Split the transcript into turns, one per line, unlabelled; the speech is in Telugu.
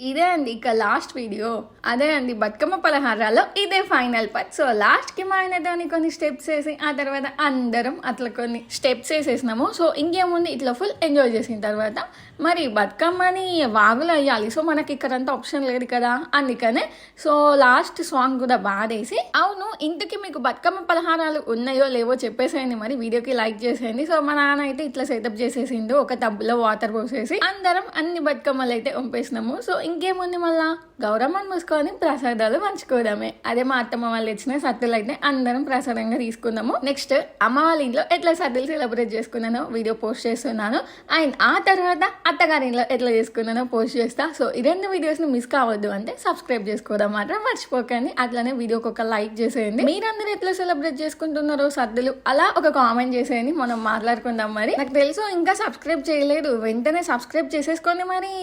ఇదే అండి ఇక లాస్ట్ వీడియో. అదే అండి బతుకమ్మ పలహారాల్లో ఇదే ఫైనల్ పార్ట్. సో లాస్ట్కి మా మా ఆయనతోని కొన్ని స్టెప్స్ వేసి ఆ తర్వాత అందరం అట్లా కొన్ని స్టెప్స్ వేసేసినాము. సో ఇంకేముంది? ఇట్లా ఫుల్ ఎంజాయ్ చేసిన తర్వాత మరి బతుకమ్మని వాగులు అయ్యాలి సో మనకి ఇక్కడంతా ఆప్షన్ లేదు కదా అందుకనే. సో లాస్ట్ సాంగ్ కూడా బాధేసి అవును ఇంతకీ మీకు బతుకమ్మ పలహారాలు ఉన్నాయో లేవో చెప్పేసేయండి. మరి వీడియోకి లైక్ చేసేయండి. సో మా నాన్న అయితే ఇట్లా సెటప్ చేసేసిండు. ఒక టబ్లో వాటర్ పోసేసి అందరం అన్ని బతుకమ్మలు అయితే పంపేసినాము సో ఇంకేముంది మళ్ళా? గౌరమ్మని మూసుకొని ప్రసాదాలు పంచుకోవడమే. అదే మా అత్తమ్మ వాళ్ళు ఇచ్చిన సత్తులు అయితే అందరం ప్రసాదంగా తీసుకుందాము. నెక్స్ట్ అమ్మ వాళ్ళ ఇంట్లో ఎట్లా సత్తులు సెలబ్రేట్ చేసుకున్నానో వీడియో పోస్ట్ చేస్తున్నాను. అండ్ ఆ తర్వాత అత్తగారి ఇంట్లో ఎట్లా చేసుకున్నానో పోస్ట్ చేస్తా. సో ఈ రెండు వీడియోస్ని మిస్ కావద్దు అంటే సబ్స్క్రైబ్ చేసుకోవడం మాత్రం మర్చిపోకండి. అట్లానే వీడియోకి ఒక లైక్ చేసేయండి. మీరందరూ ఎట్లా సెలబ్రేట్ చేసుకుంటున్నారో సర్దులు అలా ఒక కామెంట్ చేసేయండి. మనం మాట్లాడుకుందాం మరి. నాకు తెలుసు ఇంకా సబ్స్క్రైబ్ చేయలేదు. వెంటనే సబ్స్క్రైబ్ చేసేసుకోండి మరి.